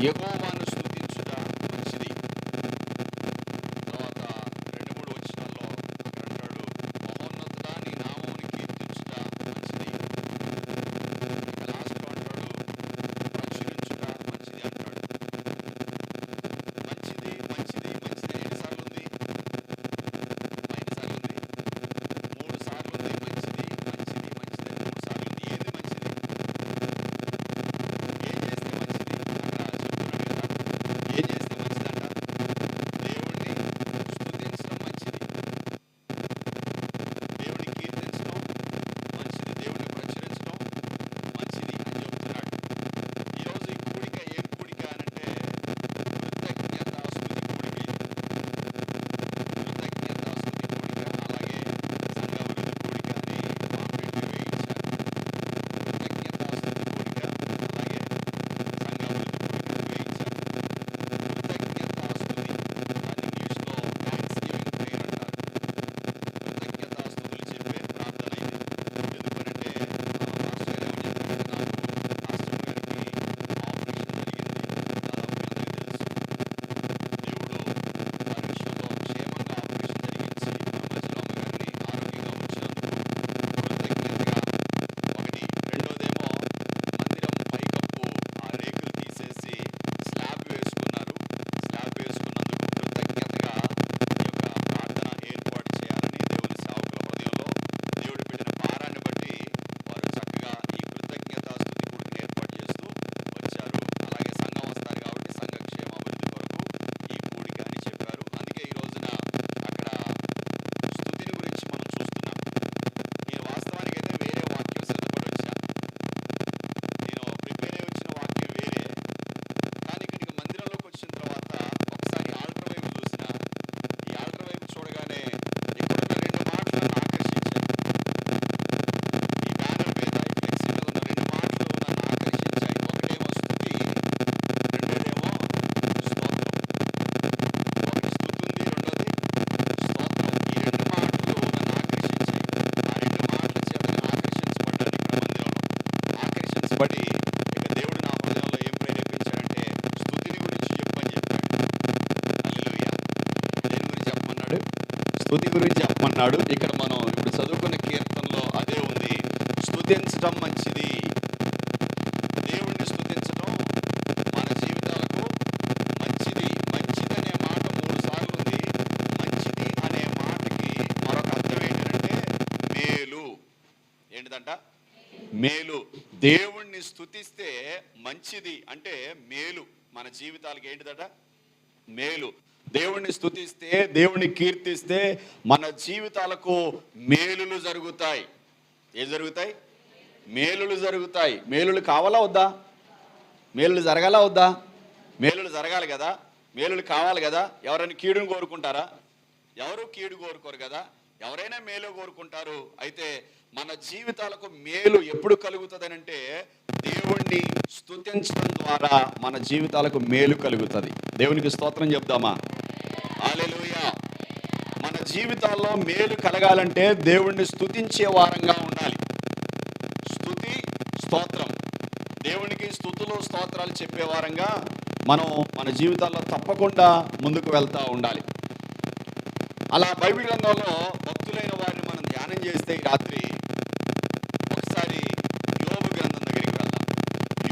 యెహోవాను స్థుతి గురించి చెప్పమన్నాడు. ఇక్కడ మనం ఇప్పుడు చదువుకున్న కీర్తనలో అదే ఉంది. స్థుతించడం మంచిది. దేవుణ్ణి స్థుతించడం మన జీవితాలకు మంచిది. మంచిది అనే మాట మూడు సార్లు ఉంది. మంచిది అనే మాటకి మరొక అర్థం ఏంటంటే మేలు. ఏంటిదంట? మేలు. దేవుణ్ణి స్థుతిస్తే మంచిది అంటే మేలు. మన జీవితాలకు ఏంటిదట? మేలు. దేవుణ్ణి స్థుతిస్తే దేవుణ్ణి కీర్తిస్తే మన జీవితాలకు మేలులు జరుగుతాయి. ఏం జరుగుతాయి? మేలులు జరుగుతాయి. మేలులు కావాలా వద్దా? మేలులు జరగాలా వద్దా? మేలులు జరగాలి కదా? మేలులు కావాలి కదా? ఎవరైనా కీడును కోరుకుంటారా? ఎవరు కీడు కోరుకోరు కదా? ఎవరైనా మేలు కోరుకుంటారు. అయితే మన జీవితాలకు మేలు ఎప్పుడు కలుగుతుంది అంటే దేవుణ్ణి స్థుతించడం ద్వారా మన జీవితాలకు మేలు కలుగుతుంది. దేవునికి స్తోత్రం చెప్దామా? జీవితాల్లో మేలు కలగాలంటే దేవుణ్ణి స్తుతించే వారంగా ఉండాలి. స్థుతి స్తోత్రం. దేవునికి స్థుతులు స్తోత్రాలు చెప్పే వారంగా మనం మన జీవితాల్లో తప్పకుండా ముందుకు వెళ్తూ ఉండాలి. అలా బైబిల్ గ్రంథంలో భక్తులైన వారిని మనం ధ్యానం చేస్తే ఈ రాత్రి ఒకసారి యోగు గ్రంథం దగ్గరికి వెళ్దాం.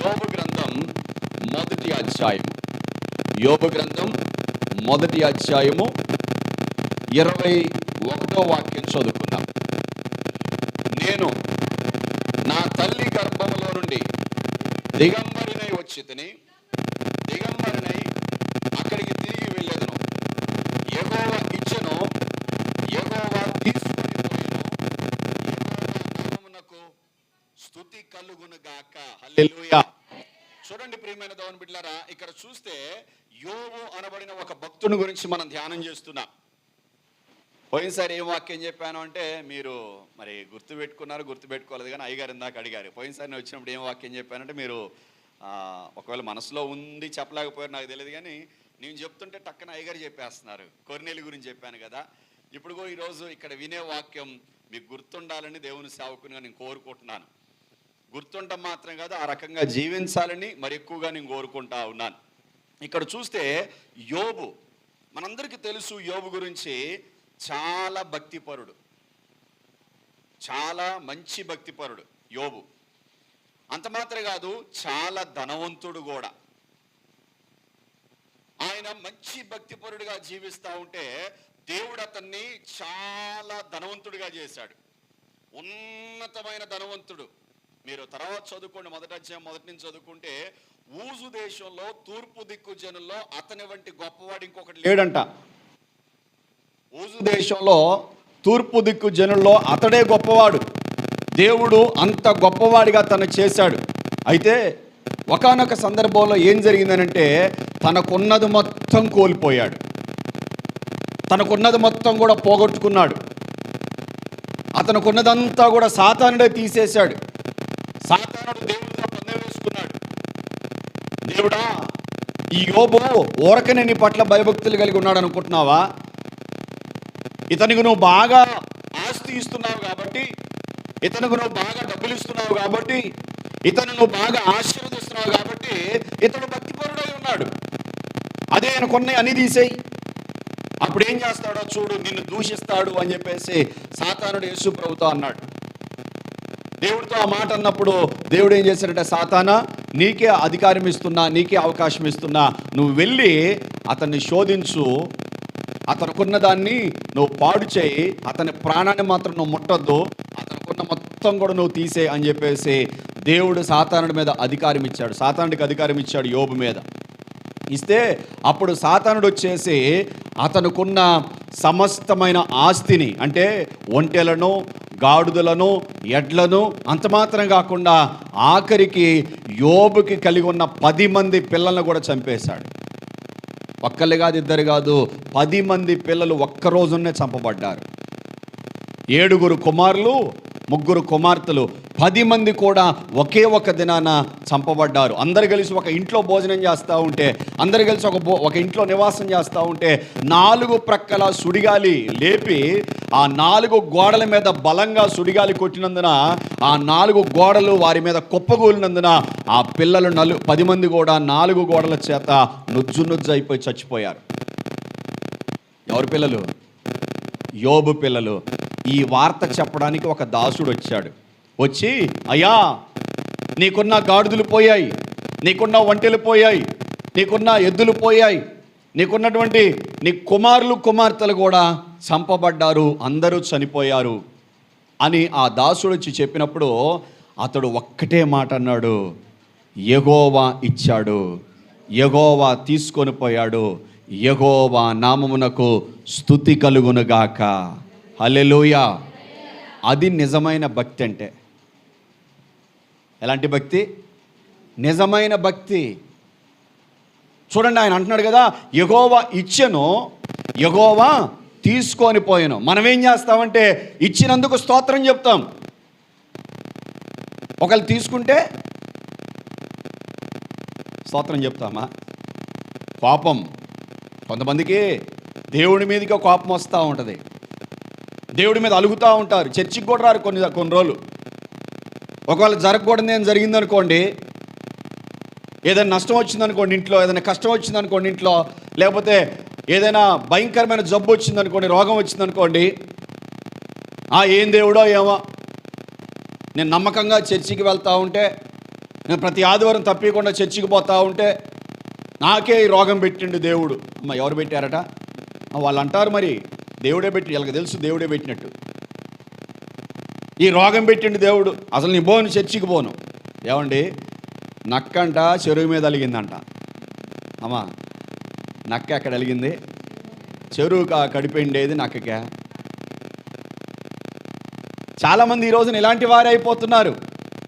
యోబు గ్రంథం మొదటి అధ్యాయం యోగ గ్రంథం మొదటి అధ్యాయము ఇరవై ఒకటో వాక్యం చదువుకుందాం. నేను నా తల్లి గర్భంలో నుండి దిగంబరినై వచ్చి తిని దిగంబరినై అక్కడికి తిరిగి వెళ్ళేదను. ఎగోవ ఇచ్చెను ఎగోవ తీసుకొని పోయెను యెహోవా నామమునకు హల్లెలూయా. చూడండి ప్రియమైన దేవుని బిడ్లారా ఇక్కడ చూస్తే యోగు అనబడిన ఒక భక్తుని గురించి మనం ధ్యానం చేస్తున్నాం. పోయినసారి ఏం వాక్యం చెప్పాను అంటే మీరు మరి గుర్తు పెట్టుకున్నారు గుర్తు పెట్టుకోలేదు కానీ అయ్యగారు ఇందాక అడిగారు. పోయినసారి నేను వచ్చినప్పుడు ఏం వాక్యం చెప్పానంటే మీరు ఒకవేళ మనసులో ఉంది చెప్పలేకపోయారు నాకు తెలియదు కానీ నేను చెప్తుంటే టక్కన అయ్యగారు చెప్పేస్తున్నారు. కొర్నేలి గురించి చెప్పాను కదా. ఇప్పుడు కూడా ఈరోజు ఇక్కడ వినే వాక్యం మీకు గుర్తుండాలని దేవుని సేవకునిగా నేను కోరుకుంటున్నాను. గుర్తుండటం మాత్రం కాదు ఆ రకంగా జీవించాలని మరి ఎక్కువగా నేను కోరుకుంటా ఉన్నాను. ఇక్కడ చూస్తే యోబు మనందరికీ తెలుసు యోబు గురించి చాలా భక్తిపరుడు. చాలా మంచి భక్తిపరుడు యోబు. అంత మాత్రమే కాదు చాలా ధనవంతుడు కూడా. ఆయన మంచి భక్తిపరుడిగా జీవిస్తూ ఉంటే దేవుడు అతన్ని చాలా ధనవంతుడిగా చేశాడు. ఉన్నతమైన ధనవంతుడు. మీరు తర్వాత చదువుకోండి మొదటి అధ్యాయం మొదటి నుంచి చదువుకుంటే ఊజు దేశంలో తూర్పు దిక్కు జనుల్లో అతని వంటి గొప్పవాడు ఇంకొకటి లేడంట ఊజు దేశంలో తూర్పు దిక్కు జనుల్లో అతడే గొప్పవాడు. దేవుడు అంత గొప్పవాడిగా తను చేశాడు. అయితే ఒకానొక సందర్భంలో ఏం జరిగిందనంటే తనకున్నది మొత్తం కోల్పోయాడు. తనకున్నది మొత్తం కూడా పోగొట్టుకున్నాడు. అతనుకున్నదంతా కూడా సాతానుడే తీసేశాడు. సాతానుడు దేవుడితో పందెం వేసుకున్నాడు. దేవుడా ఈ యోబు ఊరకనే నీ పట్ల భయభక్తులు కలిగి ఉన్నాడు అనుకుంటున్నావా ఇతనికి నువ్వు బాగా ఆస్తి ఇస్తున్నావు కాబట్టి ఇతనికి నువ్వు బాగా డబ్బులు ఇస్తున్నావు కాబట్టి ఇతను నువ్వు బాగా ఆశీర్వదిస్తున్నావు కాబట్టి ఇతడు భక్తిపరుడై ఉన్నాడు. అదే అనుకున్నాయి అని తీసేయి. అప్పుడు ఏం చేస్తాడో చూడు నిన్ను దూషిస్తాడు అని చెప్పేసి సాతానుడు యేసు ప్రభుతో అన్నాడు. దేవుడితో ఆ మాట అన్నప్పుడు దేవుడు ఏం చేశాడంటే సాతానా నీకే అధికారం ఇస్తున్నా నీకే అవకాశం ఇస్తున్నా నువ్వు వెళ్ళి అతన్ని శోధించు అతనుకున్న దాన్ని నువ్వు పాడు చేయి అతని ప్రాణాన్ని మాత్రం నువ్వు ముట్టద్దు అతనుకున్న మొత్తం కూడా నువ్వు తీసే అని చెప్పేసి దేవుడు సాతానుడి మీద అధికారం ఇచ్చాడు. సాతానుడికి అధికారం ఇచ్చాడు యోబు మీద. ఇస్తే అప్పుడు సాతానుడు వచ్చేసి అతనుకున్న సమస్తమైన ఆస్తిని అంటే ఒంటెలను గాడుదలను ఎడ్లను అంత మాత్రం కాకుండా ఆఖరికి యోబుకి కలిగి ఉన్న పది మంది పిల్లలను కూడా చంపేశాడు. ఒక్కళ్ళు కాదు ఇద్దరు కాదు పది మంది పిల్లలు ఒక్క రోజునే చంపబడ్డారు. ఏడుగురు కుమారులు ముగ్గురు కుమార్తెలు పది మంది కూడా ఒకే ఒక దినాన చంపబడ్డారు. అందరు కలిసి ఒక ఇంట్లో భోజనం చేస్తూ ఉంటే అందరు కలిసి ఒక బో- ఒక ఇంట్లో నివాసం చేస్తూ ఉంటే నాలుగు ప్రక్కల సుడిగాలి లేపి ఆ నాలుగు గోడల మీద బలంగా సుడిగాలి కొట్టినందున ఆ నాలుగు గోడలు వారి మీద కుప్పగూలినందున ఆ పిల్లలు నలు పది మంది కూడా నాలుగు గోడల చేత నుజ్జు నుజ్జు అయిపోయి చచ్చిపోయారు. ఎవరి పిల్లలు? యోబు పిల్లలు. ఈ వార్త చెప్పడానికి ఒక దాసుడు వచ్చాడు. వచ్చి అయ్యా నీకున్న గాడిదలు పోయాయి నీకున్న ఒంటెలు పోయాయి నీకున్న ఎద్దులు పోయాయి నీకున్నటువంటి నీ కుమారులు కుమార్తెలు కూడా చంపబడ్డారు అందరూ చనిపోయారు అని ఆ దాసుడు వచ్చి చెప్పినప్పుడు అతడు ఒక్కటే మాట అన్నాడు ఎగోవా ఇచ్చాడు ఎగోవా తీసుకొని పోయాడు ఎగోవా నామమునకు స్థుతి కలుగునుగాక. హలెలోయ అది నిజమైన భక్తి అంటే. ఎలాంటి భక్తి? నిజమైన భక్తి. చూడండి ఆయన అంటున్నాడు కదా ఎగోవా ఇచ్చెను ఎగోవా తీసుకొని పోయాను. మనం ఏం చేస్తామంటే ఇచ్చినందుకు స్తోత్రం చెప్తాం. ఒకళ్ళు తీసుకుంటే స్తోత్రం చెప్తామా? కోపం. కొంతమందికి దేవుడి మీదకి ఒక కోపం వస్తూ ఉంటుంది. దేవుడి మీద అలుగుతూ ఉంటారు. చర్చికి కూడా రారు కొన్ని కొన్ని రోజులు. ఒకవేళ జరగకూడదు ఏం జరిగిందనుకోండి ఏదైనా నష్టం వచ్చిందనుకోండి ఇంట్లో ఏదైనా కష్టం వచ్చిందనుకోండి ఇంట్లో లేకపోతే ఏదైనా భయంకరమైన జబ్బు వచ్చిందనుకోండి రోగం వచ్చిందనుకోండి ఆ ఏం దేవుడో ఏమో. నేను నమ్మకంగా చర్చికి వెళ్తా ఉంటే నేను ప్రతి ఆదివారం తప్పకుండా చర్చికి పోతూ ఉంటే నాకే ఈ రోగం పెట్టిండు దేవుడు. అమ్మ ఎవరు పెట్టారట? వాళ్ళు అంటారు మరి దేవుడే పెట్టి వీళ్ళకి తెలుసు దేవుడే పెట్టినట్టు. ఈ రోగం పెట్టిండు దేవుడు అసలు నీ పోను చర్చికి పోను. ఏమండి? నక్కంట చెరువు మీద అలిగిందంట. అమ్మా నక్క ఎక్కడ అలిగింది చెరువు కా కడిపిండేది నక్కకే. చాలామంది ఈ రోజున ఇలాంటి వారే అయిపోతున్నారు.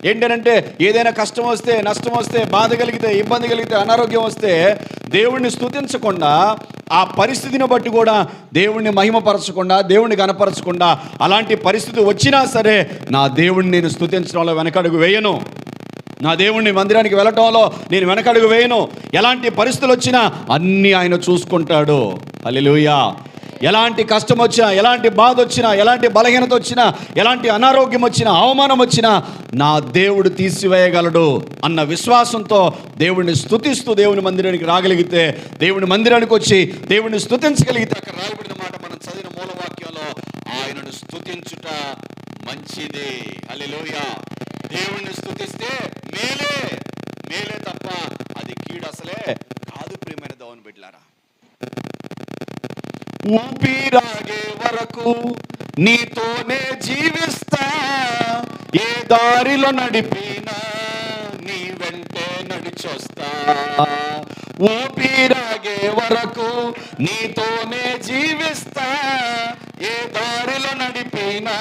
ఏంటంటే ఏదైనా కష్టం వస్తే నష్టం వస్తే బాధ కలిగితే ఇబ్బంది కలిగితే అనారోగ్యం వస్తే దేవుణ్ణి స్తుతించకుండా ఆ పరిస్థితిని బట్టి కూడా దేవుణ్ణి మహిమపరచకుండా దేవుణ్ణి గనపరచకుండా అలాంటి పరిస్థితి వచ్చినా సరే నా దేవుణ్ణి నేను స్తుతించడంలో వెనకడుగు వేయను. నా దేవుణ్ణి మందిరానికి వెళ్ళటంలో నేను వెనకడుగు వేయను. ఎలాంటి పరిస్థితులు వచ్చినా అన్నీ ఆయన చూసుకుంటాడు. హల్లెలూయా. ఎలాంటి కష్టం వచ్చినా ఎలాంటి బాధ వచ్చినా ఎలాంటి బలహీనత వచ్చినా ఎలాంటి అనారోగ్యం వచ్చినా అవమానం వచ్చినా నా దేవుడు తీసివేయగలడు అన్న విశ్వాసంతో దేవుడిని స్థుతిస్తూ దేవుని మందిరానికి రాగలిగితే దేవుని మందిరానికి వచ్చి దేవుడిని స్థుతించగలిగితే అక్కడ రాయబడిన మాట మనం చదివిన మూలవాక్యంలో ఆయనను స్తుతించుట మంచిది. హల్లెలూయా. దేవుణ్ణి స్థుతిస్తే మేలే. మేలే తప్ప అది కీడు అసలే కాదు ప్రియమైన దౌన్ బిడ్లారా ఊపిరాగే వరకు నీతోనే జీవిస్తా. ఏ దారిలో నడిపినా నీ వెంటే నడిచొస్తా. ఊపిరాగే వరకు నీతోనే జీవిస్తా. ఏ దారిలో నడిపినా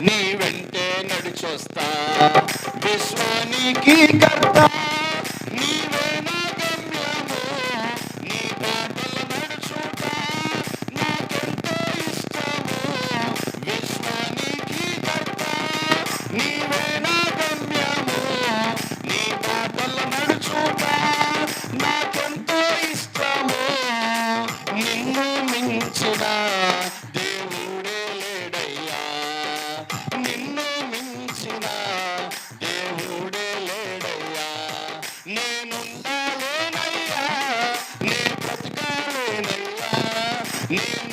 నీ వెంటే నడిచొస్తా. విశ్వానికి కర్త. Name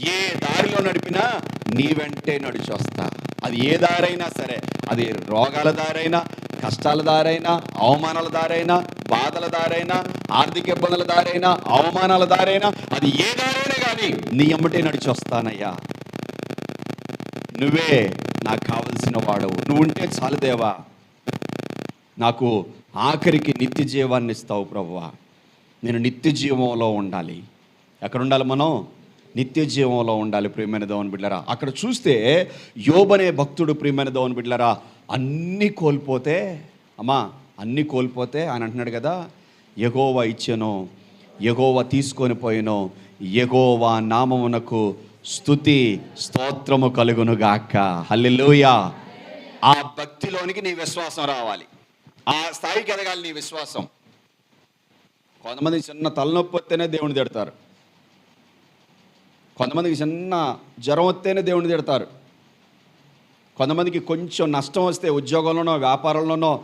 ఏ దారిలో నడిపినా నీ వెంటే నడిచొస్తా. అది ఏ దారైనా సరే అది రోగాల దారైనా కష్టాల దారైనా అవమానాల దారైనా బాధల దారైనా ఆర్థిక ఇబ్బందుల దారైనా అవమానాల దారైనా అది ఏ దారైనా కానీ నీ ఎమ్మటే నడిచొస్తానయ్యా. నువ్వే నాకు కావలసిన వాడవు. నువ్వు ఉంటే చాలు దేవా. నాకు ఆఖరికి నిత్య జీవాన్ని ఇస్తావు ప్రభువా. నేను నిత్య జీవంలో ఉండాలి. ఎక్కడ ఉండాలి మనం? నిత్య జీవంలో ఉండాలి ప్రియమైన దవన్ బిడ్డరా అక్కడ చూస్తే యోబనే భక్తుడు ప్రియమైన దవన్ బిడ్డరా అన్నీ కోల్పోతే అమ్మా అన్నీ కోల్పోతే ఆయన అంటున్నాడు కదా ఎగోవ ఇచ్చెను ఎగోవ తీసుకొని పోయినో ఎగోవా నామమునకు స్తుతి స్తోత్రము కలుగునుగాక హల్లెలూయ. ఆ భక్తిలోనికి నీ విశ్వాసం రావాలి. ఆ స్థాయికి ఎదగాలి నీ విశ్వాసం. కొంతమంది చిన్న తలనొప్పి వస్తేనే దేవుని తిడతారు. కొంతమందికి చిన్న జ్వరం వస్తేనే దేవుని తిడతారు. కొంతమందికి కొంచెం నష్టం వస్తే ఉద్యోగంలోనో వ్యాపారంలోనో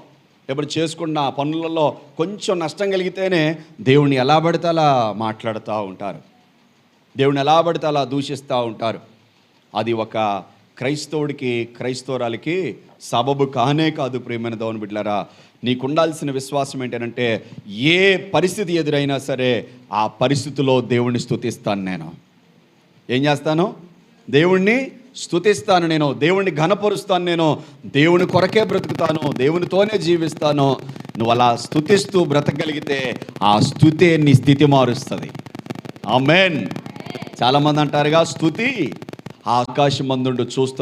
ఎప్పుడు చేసుకున్న పనులలో కొంచెం నష్టం కలిగితేనే దేవుణ్ణి ఎలా పడితే అలా మాట్లాడుతూ ఉంటారు. దేవుని ఎలా పడితే అలా దూషిస్తూ ఉంటారు. అది ఒక క్రైస్తవుడికి క్రైస్తవురాలకి సబబు కానే కాదు ప్రియమైన దౌన బిడ్లరా నీకు ఉండాల్సిన విశ్వాసం ఏంటంటే ఏ పరిస్థితి ఎదురైనా సరే ఆ పరిస్థితిలో దేవుణ్ణి స్థుతిస్తాను నేను. ఏం చేస్తాను? దేవుణ్ణి స్థుతిస్తాను నేను. దేవుణ్ణి ఘనపరుస్తాను నేను. దేవుని కొరకే బ్రతుకుతాను. దేవునితోనే జీవిస్తాను. నువ్వు అలా స్థుతిస్తూ బ్రతకగలిగితే ఆ స్థుతే నీ స్థితి మారుస్తుంది. ఆమెన్. చాలామంది అంటారుగా స్థుతి ఆకాశమందుండు చూస్తూ